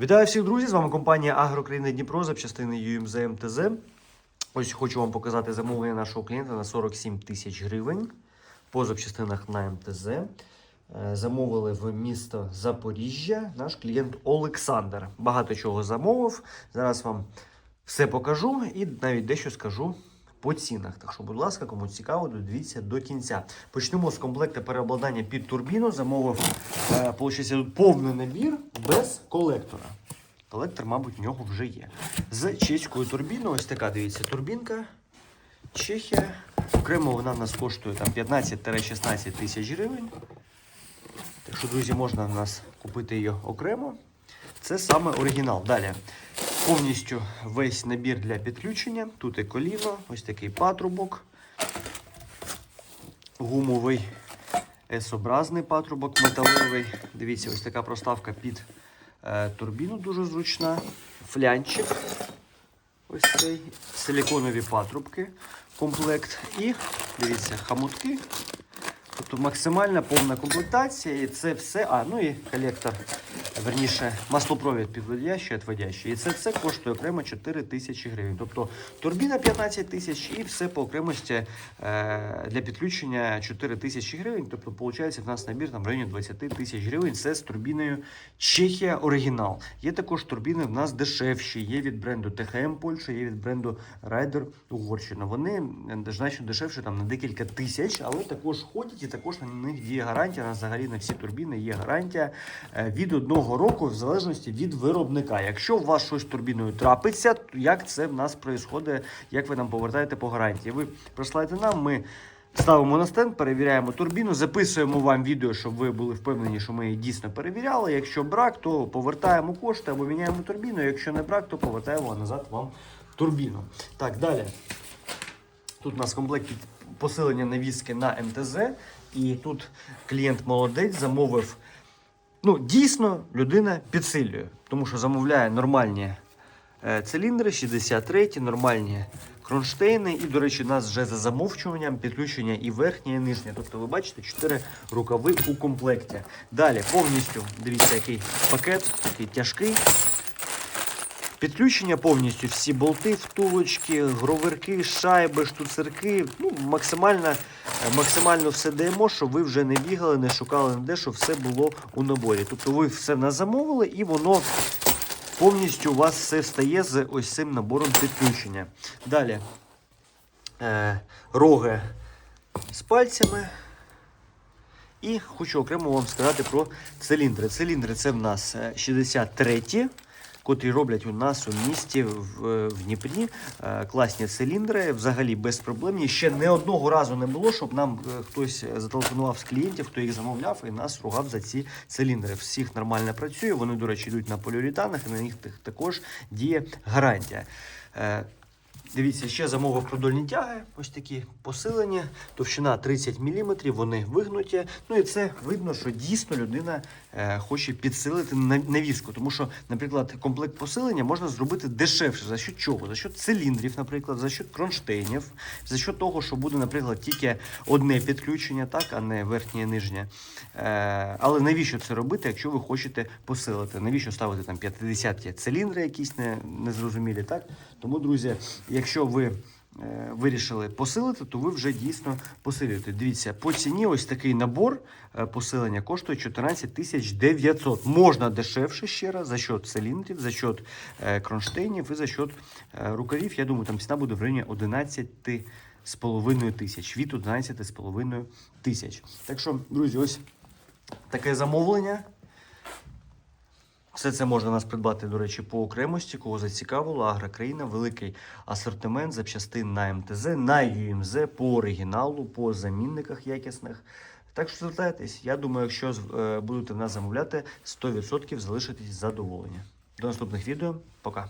Вітаю всіх друзі! З вами компанія Агрокраїна Дніпро запчастини UMZ МТЗ. Ось хочу вам показати замовлення нашого клієнта на 47 тисяч гривень по запчастинах на МТЗ. Е, Замовили в місто Запоріжжя наш клієнт Олександр. Багато чого замовив. Зараз вам все покажу і навіть дещо скажу по цінах. Так що, будь ласка, кому цікаво, додивіться до кінця. Почнемо з комплекта переобладнання під турбіну. Замовив е, повний набір без колектора. Колектор, мабуть, в нього вже є. З чеською турбіною. Ось така, дивіться, турбінка. Чехія. Окремо вона в нас коштує 15-16 тисяч гривень. Так що, друзі, можна в нас купити її окремо. Це саме оригінал. Далі. Повністю весь набір для підключення. Тут і коліно, ось такий патрубок. Гумовий S-образний патрубок металевий. Дивіться, ось така проставка під е, турбіну дуже зручна. Флянчик. Ось цей. Силіконові патрубки. Комплект. І дивіться, хамутки. Тобто максимальна повна комплектація, і це все. А, ну і колектор, верніше, маслопровід підводящий, відводящий. І це все коштує окремо 4 тисячі гривень. Тобто турбіна 15 тисяч і все по окремості е, для підключення 4 тисячі гривень. Тобто, виходить, в нас набір там в районі 20 тисяч гривень. Це з турбіною Чехія оригінал. Є також турбіни в нас дешевші. Є від бренду ТХМ Польща, є від бренду Райдер Угорщина. Вони е, значно дешевші там на декілька тисяч, але також ходять і також на них діє гарантія. У нас взагалі на всі турбіни є гарантія е, від одного року, в залежності від виробника. Якщо у вас щось з турбіною трапиться, то як це в нас відбувається, як ви нам повертаєте по гарантії? Ви прислайте нам, ми. Ставимо на стенд, перевіряємо турбіну, записуємо вам відео, щоб ви були впевнені, що ми її дійсно перевіряли. Якщо брак, то повертаємо кошти або міняємо турбіну. Якщо не брак, то повертаємо назад вам турбіну. Так, далі. Тут у нас комплект посилення навіски на МТЗ. І тут клієнт молодець замовив. Ну, дійсно, людина підсилює, тому що замовляє нормальні е, циліндри, 63, нормальні кронштейни. І, до речі, у нас вже за замовчуванням підключення і верхнє, і нижнє. Тобто, ви бачите, 4 рукави у комплекті. Далі повністю дивіться, який пакет, такий тяжкий. Підключення повністю всі болти, втулочки, гроверки, шайби, штуцерки. Ну, максимально, максимально все даємо, щоб ви вже не бігали, не шукали ніде, щоб все було у наборі. Тобто ви все в нас замовили і воно повністю у вас все встає з ось цим набором підключення. Далі е, роги з пальцями. І хочу окремо вам сказати про циліндри. Циліндри це в нас е, 63 котрі роблять у нас у місті в, е, в Дніпрі е, класні циліндри, взагалі безпроблемні. Ще не одного разу не було, щоб нам е, хтось зателефонував з клієнтів, хто їх замовляв, і нас ругав за ці циліндри. Всіх нормально працює. Вони, до речі, йдуть на поліуретанах, і на них також діє гарантія. Дивіться, ще замовив продольні тяги, ось такі посилені, товщина 30 мм, вони вигнуті. Ну і це видно, що дійсно людина е, хоче підсилити навіску. Тому що, наприклад, комплект посилення можна зробити дешевше. За що чого? За що циліндрів, наприклад, за що кронштейнів, за що того, що буде, наприклад, тільки одне підключення, так, а не верхнє і нижнє. Е, але навіщо це робити, якщо ви хочете посилити? Навіщо ставити там 50 циліндри якісь не, незрозумілі, так? Тому, друзі, якщо ви е, вирішили посилити, то ви вже дійсно посилюєте. Дивіться, по ціні ось такий набор е, посилення коштує 14 тисяч 900. Можна дешевше ще раз за счет циліндрів, за счет е, кронштейнів і за счет рукавів. Я думаю, там ціна буде в районі 11 з половиною тисяч, від 11 з половиною тисяч. Так що, друзі, ось таке замовлення. Все це можна нас придбати, до речі, по окремості, кого зацікавило. Агрокраїна, великий асортимент запчастин на МТЗ, на ЮМЗ, по оригіналу, по замінниках якісних. Так що звертайтесь. Я думаю, якщо е, будете в нас замовляти, 100% залишитесь задоволені. До наступних відео. Пока.